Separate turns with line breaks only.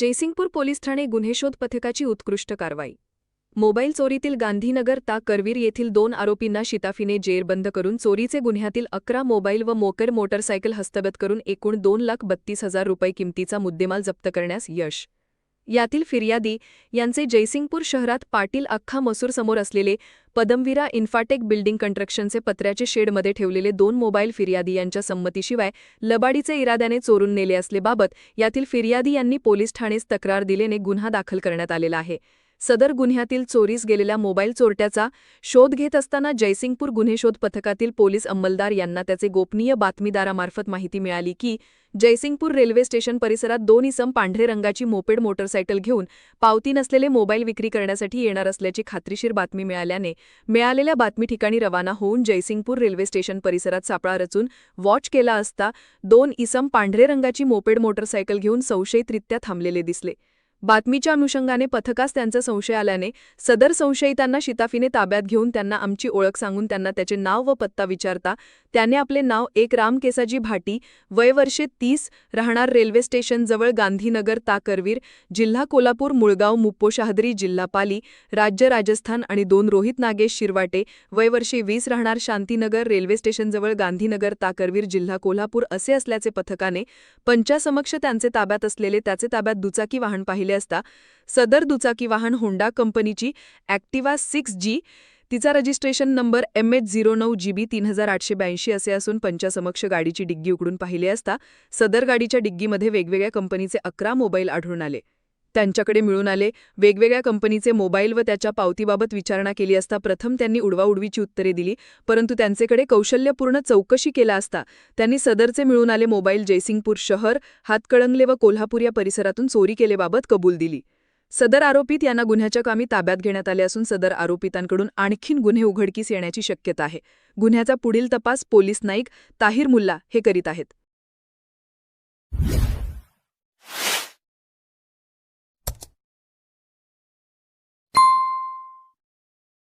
Jaysingpur police Thane गुन्हे शोध पथकाची उत्कृष्ट कारवाई. मोबाईल चोरीतील गांधीनगर ता करवीर येथील दोन आरोपींना शिताफीने जेरबंद करून चोरीचे गुन्ह्यातील अकरा मोबाईल व मोकर मोटरसायकल हस्तगत करून एकूण दोन लाख बत्तीस हजार रुपये किमतीचा मुद्देमाल जप्त करण्यास यश यातील फिर्यादी यांचे जयसिंगपूर शहरात पाटील अख्खा मसूर समोर असलेले पदमवीरा इन्फाटेक बिल्डिंग कंस्ट्रक्शनचे पत्र्याचे शेडमध्ये ठेवलेले दोन मोबाईल फिर्यादी यांच्या संमतीशिवाय लबाडीचे इराद्याने चोरून नेले असलेबाबत यातील फिर्यादी यांनी पोलीस ठाणेस तक्रार दिल्याने गुन्हा दाखल करण्यात आलेला आहे. सदर गुन्ह्यातील चोरीस गेलेल्या मोबाईल चोरट्याचा शोध घेत असताना जयसिंगपूर गुन्हे शोध पथकातील पोलीस अंमलदार यांना त्याचे गोपनीय बातमीदारामार्फत माहिती मिळाली की जयसिंगपूर रेल्वे स्टेशन परिसरात दोन इसम पांढरे रंगाची मोपेड मोटरसायकल घेऊन पावती नसलेले मोबाईल विक्री करण्यासाठी येणार असल्याची खात्रीशीर बातमी मिळाल्याने मिळालेल्या बातमी ठिकाणी रवाना होऊन जयसिंगपूर रेल्वे स्टेशन परिसरात सापळा रचून वॉच केला असता दोन इसम पांढरे रंगाची मोपेड मोटरसायकल घेऊन संशयितरित्या थांबलेले दिसले. बातमीच्या अनुषंगाने पथकास त्यांचा संशय आल्याने सदर संशयितांना शिताफीने ताब्यात घेऊन त्यांना आमची ओळख सांगून त्यांना त्याचे नाव व पत्ता विचारता त्याने आपले नाव एक रामकेसाजी भाटी वय वर्षे तीस राहणार रेल्वे स्टेशनजवळ गांधीनगर ताकरवीर जिल्हा कोल्हापूर मुळगाव मुप्पो शहादरी जिल्हा पाली राज्य राजस्थान आणि दोन रोहित नागेश शिरवाटे वय वर्षे वीस राहणार शांतीनगर रेल्वे स्टेशनजवळ गांधीनगर ताकरवीर जिल्हा कोल्हापूर असे असल्याचे पथकाने पंचासमक्ष त्यांचे ताब्यात असलेले त्याचे ताब्यात दुचाकी वाहन पाहिले असता सदर दुचाकी वाहन होंडा कंपनीची ॲक्टिवा सिक्स जी तिचा registration number M H zero नऊ जी बी तीन हजार आठशे ब्याऐंशी असे असून पंचासमक्ष गाडीची डिग्गी उघडून पाहिले असता सदर गाडीच्या डिग्गीमध्ये वेगवेगळ्या कंपनीचे अकरा मोबाईल आढळून आले. त्यांच्याकडे मिळून आले. वेगवेगळ्या कंपनीचे मोबाईल व त्याच्या पावतीबाबत विचारणा केली असता प्रथम त्यांनी उडवाउडवीची उत्तरे दिली. परंतु त्यांचेकडे कौशल्यपूर्ण चौकशी केला असता त्यांनी सदरचे मिळून आले मोबाईल जयसिंगपूर शहर हातकळंगले व कोल्हापूर या परिसरातून चोरी केलेबाबत कबूल दिली. सदर आरोपित यांना गुन्ह्याच्या कामी ताब्यात घेण्यात आले असून सदर आरोपितांकडून आणखीन गुन्हे उघडकीस येण्याची शक्यता आहे. गुन्ह्याचा पुढील तपास पोलीस नाईक ताहिर मुल्ला हे करीत आहेत.